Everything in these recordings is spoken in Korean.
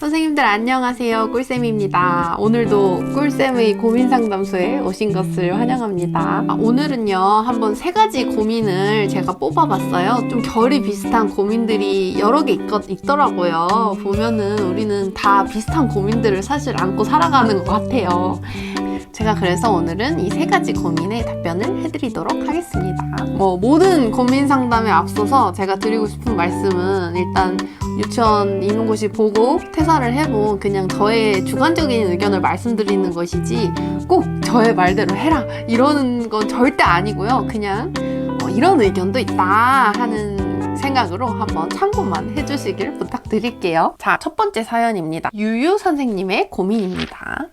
선생님들 안녕하세요. 꿀쌤입니다. 오늘도 꿀쌤의 고민 상담소에 오신 것을 환영합니다. 아, 오늘은요, 한번 세 가지 고민을 제가 뽑아봤어요. 좀 결이 비슷한 고민들이 여러 개 있, 있더라고요. 보면은 우리는 다 비슷한 고민들을 사실 안고 살아가는 것 같아요. 제가 그래서 오늘은 이 세 가지 고민에 답변을 해드리도록 하겠습니다. 뭐, 모든 고민 상담에 앞서서 제가 드리고 싶은 말씀은 일단 유치원 임용고시 보고 퇴사를 해본 그냥 저의 주관적인 의견을 말씀드리는 것이지 꼭 저의 말대로 해라 이러는 건 절대 아니고요. 그냥 어, 이런 의견도 있다 하는 생각으로 한번 참고만 해주시길 부탁드릴게요. 자, 첫 번째 사연입니다. 유유 선생님의 고민입니다.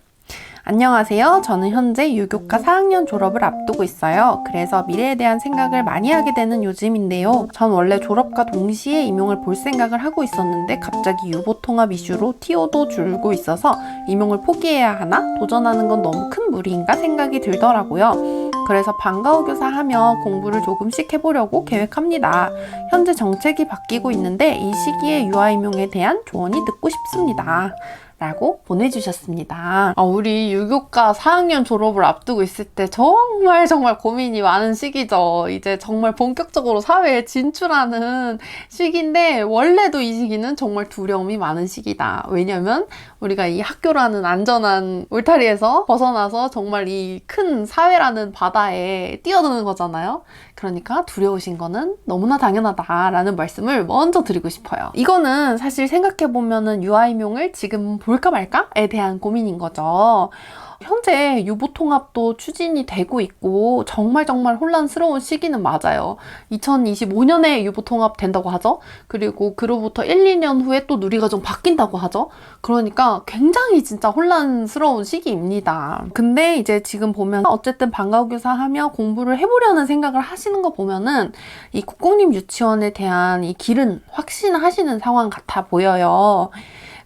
안녕하세요. 저는 현재 유교과 4학년 졸업을 앞두고 있어요. 그래서 미래에 대한 생각을 많이 하게 되는 요즘인데요. 전 원래 졸업과 동시에 임용을 볼 생각을 하고 있었는데 갑자기 유보 통합 이슈로 TO도 줄고 있어서 임용을 포기해야 하나? 도전하는 건 너무 큰 무리인가 생각이 들더라고요. 그래서 방과후 교사하며 공부를 조금씩 해보려고 계획합니다. 현재 정책이 바뀌고 있는데 이 시기에 유아 임용에 대한 조언이 듣고 싶습니다. 라고 보내주셨습니다. 아, 우리 유교과 4학년 졸업을 앞두고 있을 때 정말 정말 고민이 많은 시기죠. 이제 정말 본격적으로 사회에 진출하는 시기인데 원래도 이 시기는 정말 두려움이 많은 시기다. 왜냐면 우리가 이 학교라는 안전한 울타리에서 벗어나서 정말 이 큰 사회라는 바다에 뛰어드는 거잖아요. 그러니까 두려우신 거는 너무나 당연하다라는 말씀을 먼저 드리고 싶어요. 이거는 사실 생각해보면은 유아임용을 지금 볼까 말까에 대한 고민인 거죠. 현재 유보 통합도 추진이 되고 있고 정말 정말 혼란스러운 시기는 맞아요. 2025년에 유보 통합 된다고 하죠. 그리고 그로부터 1, 2년 후에 또 누리과정 바뀐다고 하죠. 그러니까 굉장히 진짜 혼란스러운 시기입니다. 근데 이제 지금 보면 어쨌든 방과후교사 하며 공부를 해보려는 생각을 하시는 거 보면은 이 국공립 유치원에 대한 이 길은 확신하시는 상황 같아 보여요.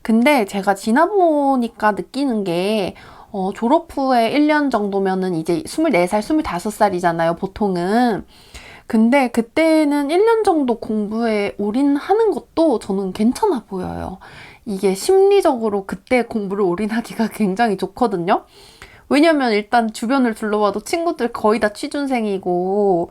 근데 제가 지나보니까 느끼는 게 어, 졸업 후에 1년 정도면은 이제 24살, 25살이잖아요, 보통은. 근데 그때는 1년 정도 공부에 올인하는 것도 저는 괜찮아 보여요. 이게 심리적으로 그때 공부를 올인하기가 굉장히 좋거든요. 왜냐면 일단 주변을 둘러봐도 친구들 거의 다 취준생이고,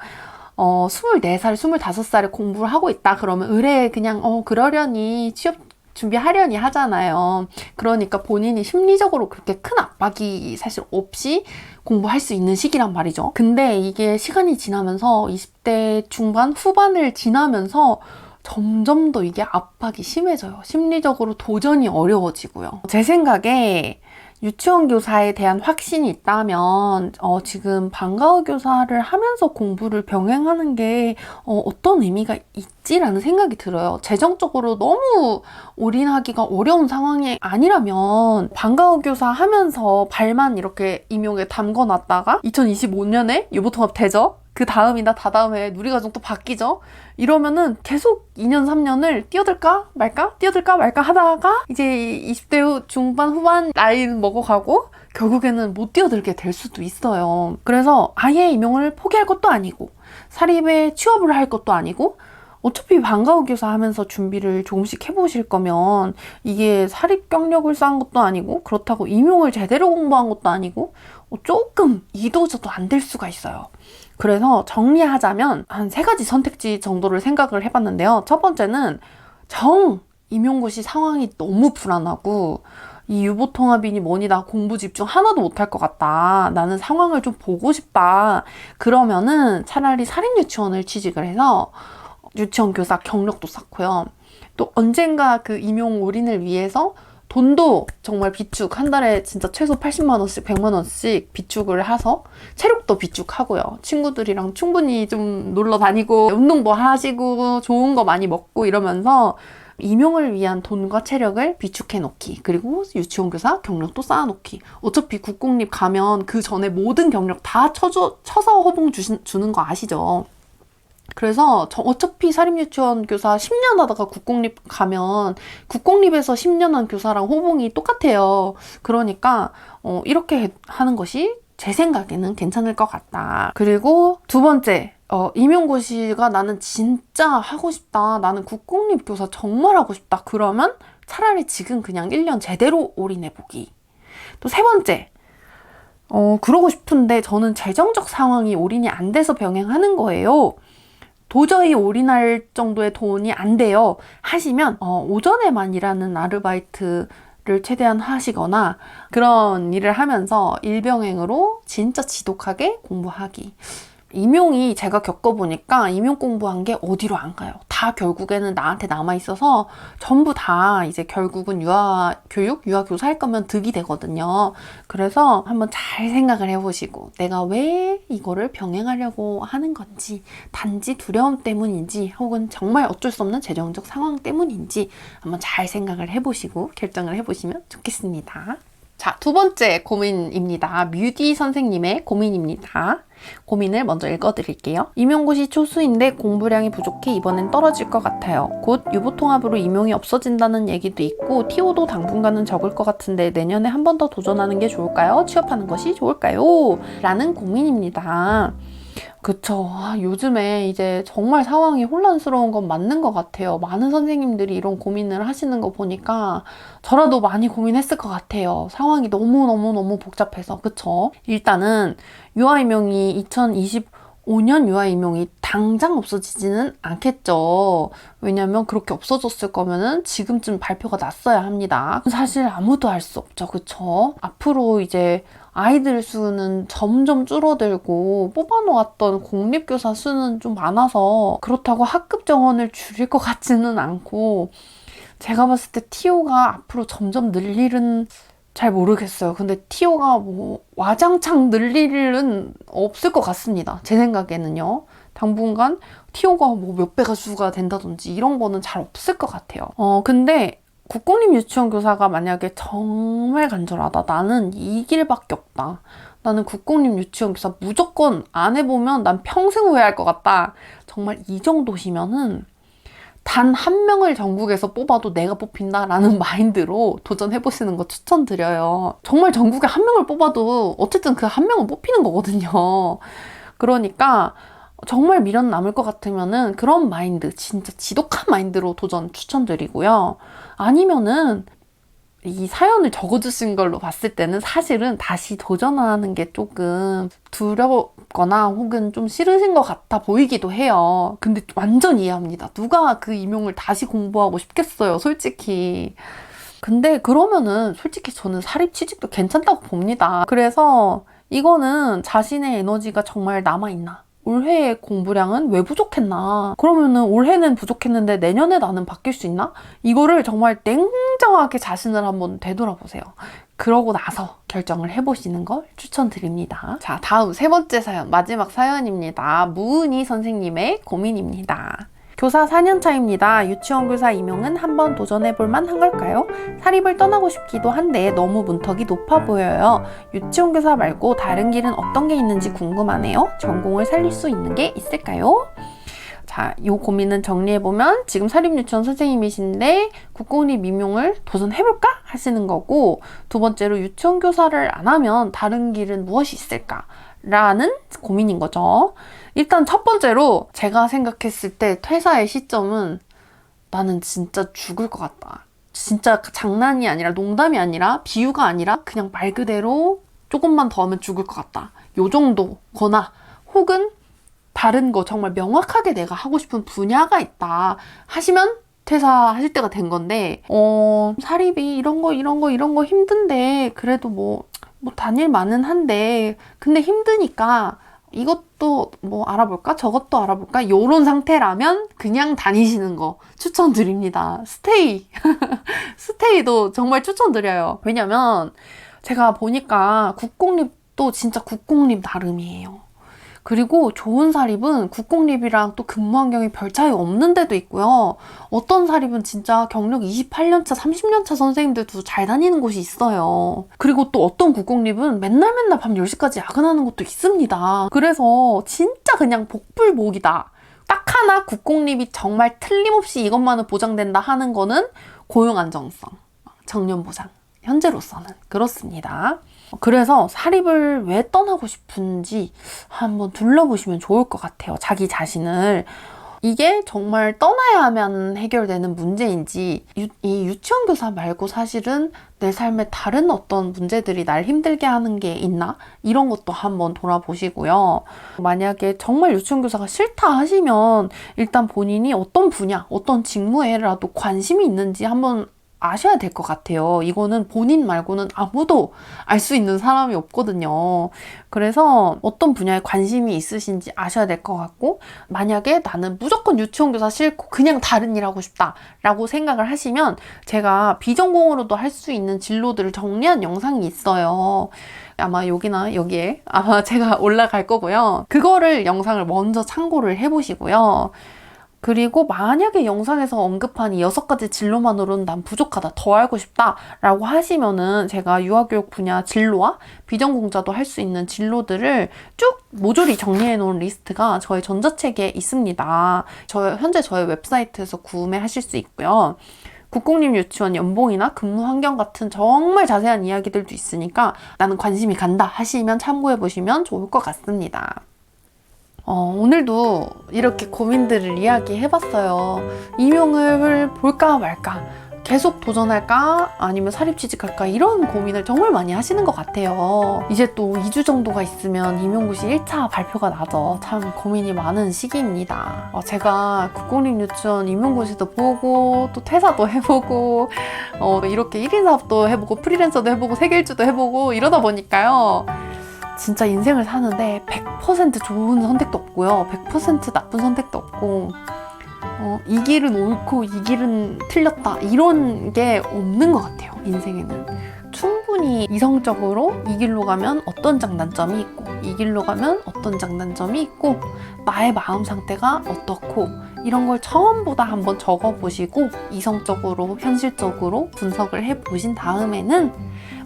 어, 24살, 25살에 공부를 하고 있다. 그러면 의뢰 그냥, 어, 그러려니 취업 준비하려니 하잖아요. 그러니까 본인이 심리적으로 그렇게 큰 압박이 사실 없이 공부할 수 있는 시기란 말이죠. 근데 이게 시간이 지나면서 20대 중반, 후반을 지나면서 점점 더 이게 압박이 심해져요. 심리적으로 도전이 어려워지고요. 제 생각에 유치원 교사에 대한 확신이 있다면 어, 지금 방과후 교사를 하면서 공부를 병행하는 게 어, 어떤 의미가 있지라는 생각이 들어요. 재정적으로 너무 올인하기가 어려운 상황이 아니라면 방과후 교사 하면서 발만 이렇게 임용에 담궈놨다가 2025년에 유보통합 되죠? 그 다음이나 다다음에 누리과정 또 바뀌죠? 이러면은 계속 2년, 3년을 뛰어들까 말까? 뛰어들까 말까 하다가 이제 20대 중반, 후반 나이를 먹어가고 결국에는 못 뛰어들게 될 수도 있어요. 그래서 아예 임용을 포기할 것도 아니고 사립에 취업을 할 것도 아니고 어차피 방과후 교사 하면서 준비를 조금씩 해보실 거면 이게 사립 경력을 쌓은 것도 아니고 그렇다고 임용을 제대로 공부한 것도 아니고 조금 이도저도 안 될 수가 있어요. 그래서 정리하자면 한 세 가지 선택지 정도를 생각을 해봤는데요. 첫 번째는 정 임용고시 상황이 너무 불안하고 이 유보통합이니 뭐니 나 공부 집중 하나도 못할 것 같다. 나는 상황을 좀 보고 싶다. 그러면은 차라리 사립유치원을 취직을 해서 유치원 교사 경력도 쌓고요. 또 언젠가 그 임용 올인을 위해서 돈도 정말 비축 한 달에 진짜 최소 80만 원씩 100만 원씩 비축을 해서 체력도 비축하고요. 친구들이랑 충분히 좀 놀러 다니고 운동도 하시고 좋은 거 많이 먹고 이러면서 임용을 위한 돈과 체력을 비축해 놓기. 그리고 유치원 교사 경력도 쌓아 놓기. 어차피 국공립 가면 그 전에 모든 경력 다 쳐줘, 쳐서 허봉 주신, 주는 거 아시죠? 그래서 저 어차피 사립유치원 교사 10년 하다가 국공립 가면 국공립에서 10년 한 교사랑 호봉이 똑같아요. 그러니까 어, 이렇게 하는 것이 제 생각에는 괜찮을 것 같다. 그리고 두 번째, 어, 임용고시가 나는 진짜 하고 싶다. 나는 국공립 교사 정말 하고 싶다. 그러면 차라리 지금 그냥 1년 제대로 올인해보기. 또 세 번째, 어, 그러고 싶은데 저는 재정적 상황이 올인이 안 돼서 병행하는 거예요. 도저히 올인할 정도의 돈이 안 돼요. 하시면, 어, 오전에만 일하는 아르바이트 를 최대한 하시거나 그런 일을 하면서 일병행으로 진짜 지독하게 공부하기. 임용이 제가 겪어보니까 임용 공부한 게 어디로 안 가요. 다 결국에는 나한테 남아있어서 전부 다 이제 결국은 유아 교육, 유아 교사 할 거면 득이 되거든요. 그래서 한번 잘 생각을 해보시고 내가 왜 이거를 병행하려고 하는 건지 단지 두려움 때문인지 혹은 정말 어쩔 수 없는 재정적 상황 때문인지 한번 잘 생각을 해보시고 결정을 해보시면 좋겠습니다. 자, 두 번째 고민입니다. 뮤디 선생님의 고민입니다. 고민을 먼저 읽어드릴게요. 임용고시 초수인데 공부량이 부족해 이번엔 떨어질 것 같아요. 곧 유보통합으로 임용이 없어진다는 얘기도 있고 TO도 당분간은 적을 것 같은데 내년에 한 번 더 도전하는 게 좋을까요? 취업하는 것이 좋을까요? 라는 고민입니다. 그쵸. 아, 요즘에 이제 정말 상황이 혼란스러운 건 맞는 것 같아요. 많은 선생님들이 이런 고민을 하시는 거 보니까 저라도 많이 고민했을 것 같아요. 상황이 너무너무너무 복잡해서. 그쵸. 일단은 유아임용이 2025년 유아 임용이 당장 없어지지는 않겠죠. 왜냐면 그렇게 없어졌을 거면은 지금쯤 발표가 났어야 합니다. 사실 아무도 알 수 없죠. 그쵸? 앞으로 이제 아이들 수는 점점 줄어들고 뽑아놓았던 공립교사 수는 좀 많아서 그렇다고 학급 정원을 줄일 것 같지는 않고 제가 봤을 때 TO가 앞으로 점점 늘 일은 잘 모르겠어요. 근데 TO가 뭐 와장창 늘 일은 없을 것 같습니다. 제 생각에는요. 당분간 TO가 뭐 몇 배가 수가 된다든지 이런 거는 잘 없을 것 같아요. 어, 근데 국공립 유치원 교사가 만약에 정말 간절하다. 나는 이 길밖에 없다. 나는 국공립 유치원 교사 무조건 안 해보면 난 평생 후회할 것 같다. 정말 이 정도시면은 단 한 명을 전국에서 뽑아도 내가 뽑힌다라는 마인드로 도전해보시는 거 추천드려요. 정말 전국에 한 명을 뽑아도 어쨌든 그 한 명은 뽑히는 거거든요. 그러니까 정말 미련 남을 것 같으면은 그런 마인드, 진짜 지독한 마인드로 도전 추천드리고요. 아니면은 이 사연을 적어주신 걸로 봤을 때는 사실은 다시 도전하는 게 조금 두렵거나 혹은 좀 싫으신 것 같아 보이기도 해요. 근데 완전 이해합니다. 누가 그 임용을 다시 공부하고 싶겠어요, 솔직히. 근데 그러면은 솔직히 저는 사립 취직도 괜찮다고 봅니다. 그래서 이거는 자신의 에너지가 정말 남아있나. 올해의 공부량은 왜 부족했나? 그러면은 올해는 부족했는데 내년에 나는 바뀔 수 있나? 이거를 정말 냉정하게 자신을 한번 되돌아보세요. 그러고 나서 결정을 해보시는 걸 추천드립니다. 자, 다음 세 번째 사연, 마지막 사연입니다. 무은희 선생님의 고민입니다. 교사 4년 차입니다. 유치원 교사 임용은 한번 도전해 볼 만 한 걸까요? 사립을 떠나고 싶기도 한데 너무 문턱이 높아 보여요. 유치원 교사 말고 다른 길은 어떤 게 있는지 궁금하네요. 전공을 살릴 수 있는 게 있을까요? 자, 이 고민은 정리해보면 지금 사립유치원 선생님이신데 국공립 임용을 도전해볼까? 하시는 거고 두 번째로 유치원 교사를 안 하면 다른 길은 무엇이 있을까? 라는 고민인 거죠. 일단 첫 번째로 제가 생각했을 때 퇴사의 시점은 나는 진짜 죽을 것 같다. 진짜 장난이 아니라 농담이 아니라 비유가 아니라 그냥 말 그대로 조금만 더 하면 죽을 것 같다. 요 정도거나 혹은 다른 거 정말 명확하게 내가 하고 싶은 분야가 있다 하시면 퇴사하실 때가 된 건데 어 사립이 이런 거 이런 거 이런 거 힘든데 그래도 뭐 뭐 다닐 만은 한데 근데 힘드니까 이것도 뭐 알아볼까? 저것도 알아볼까? 요런 상태라면 그냥 다니시는 거 추천드립니다. 스테이. 스테이도 정말 추천드려요. 왜냐면 제가 보니까 국공립도 진짜 국공립 나름이에요 그리고 좋은 사립은 국공립이랑 또 근무 환경이 별 차이 없는 데도 있고요. 어떤 사립은 진짜 경력 28년차, 30년차 선생님들도 잘 다니는 곳이 있어요. 그리고 또 어떤 국공립은 맨날 맨날 밤 10시까지 야근하는 곳도 있습니다. 그래서 진짜 그냥 복불복이다. 딱 하나 국공립이 정말 틀림없이 이것만은 보장된다 하는 거는 고용 안정성, 정년 보장. 현재로서는 그렇습니다. 그래서 사립을 왜 떠나고 싶은지 한번 둘러보시면 좋을 것 같아요. 자기 자신을. 이게 정말 떠나야만 해결되는 문제인지 유, 이 유치원 교사 말고 사실은 내 삶에 다른 어떤 문제들이 날 힘들게 하는 게 있나 이런 것도 한번 돌아보시고요. 만약에 정말 유치원 교사가 싫다 하시면 일단 본인이 어떤 분야, 어떤 직무에라도 관심이 있는지 한번 아셔야 될 것 같아요. 이거는 본인 말고는 아무도 알 수 있는 사람이 없거든요. 그래서 어떤 분야에 관심이 있으신지 아셔야 될 것 같고, 만약에 나는 무조건 유치원 교사 싫고 그냥 다른 일 하고 싶다라고 생각을 하시면 제가 비전공으로도 할 수 있는 진로들을 정리한 영상이 있어요. 아마 여기나 여기에 아마 제가 올라갈 거고요. 그거를 영상을 먼저 참고를 해보시고요. 그리고 만약에 영상에서 언급한 이 여섯 가지 진로만으로는 난 부족하다, 더 알고 싶다 라고 하시면은 제가 유아교육 분야 진로와 비전공자도 할 수 있는 진로들을 쭉 모조리 정리해 놓은 리스트가 저희 전자책에 있습니다. 저, 현재 저희 웹사이트에서 구매하실 수 있고요. 국공립 유치원 연봉이나 근무 환경 같은 정말 자세한 이야기들도 있으니까 나는 관심이 간다 하시면 참고해 보시면 좋을 것 같습니다. 어, 오늘도 이렇게 고민들을 이야기해봤어요. 임용을 볼까 말까, 계속 도전할까, 아니면 사립취직할까, 이런 고민을 정말 많이 하시는 것 같아요. 이제 또 2주 정도가 있으면 임용고시 1차 발표가 나죠. 참 고민이 많은 시기입니다. 어, 제가 국공립 유치원 임용고시도 보고, 또 퇴사도 해보고, 어, 이렇게 1인 사업도 해보고, 프리랜서도 해보고, 세계일주도 해보고, 이러다 보니까요. 진짜 인생을 사는데 100% 좋은 선택도 없고요. 100% 나쁜 선택도 없고, 어, 이 길은 옳고 이 길은 틀렸다. 이런 게 없는 것 같아요. 인생에는. 충 분히 이성적으로 이 길로 가면 어떤 장단점이 있고, 이 길로 가면 어떤 장단점이 있고, 나의 마음 상태가 어떻고, 이런 걸 전부 다 한번 적어보시고, 이성적으로, 현실적으로 분석을 해보신 다음에는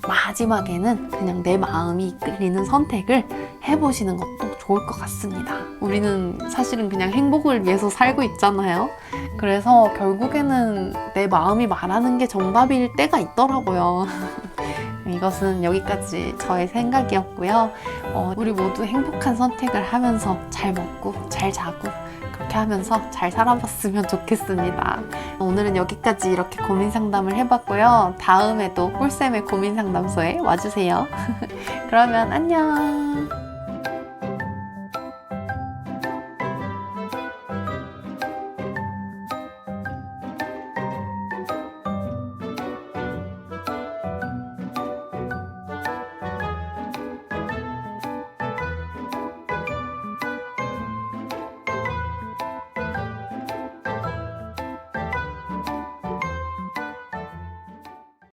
마지막에는 그냥 내 마음이 이끌리는 선택을 해보시는 것도 좋을 것 같습니다. 우리는 사실은 그냥 행복을 위해서 살고 있잖아요. 그래서 결국에는 내 마음이 말하는 게 정답일 때가 있더라고요. 이것은 여기까지 저의 생각이었고요. 어, 우리 모두 행복한 선택을 하면서 잘 먹고 잘 자고 그렇게 하면서 잘 살아봤으면 좋겠습니다. 오늘은 여기까지 이렇게 고민 상담을 해봤고요. 다음에도 꿀쌤의 고민 상담소에 와주세요. 그러면 안녕.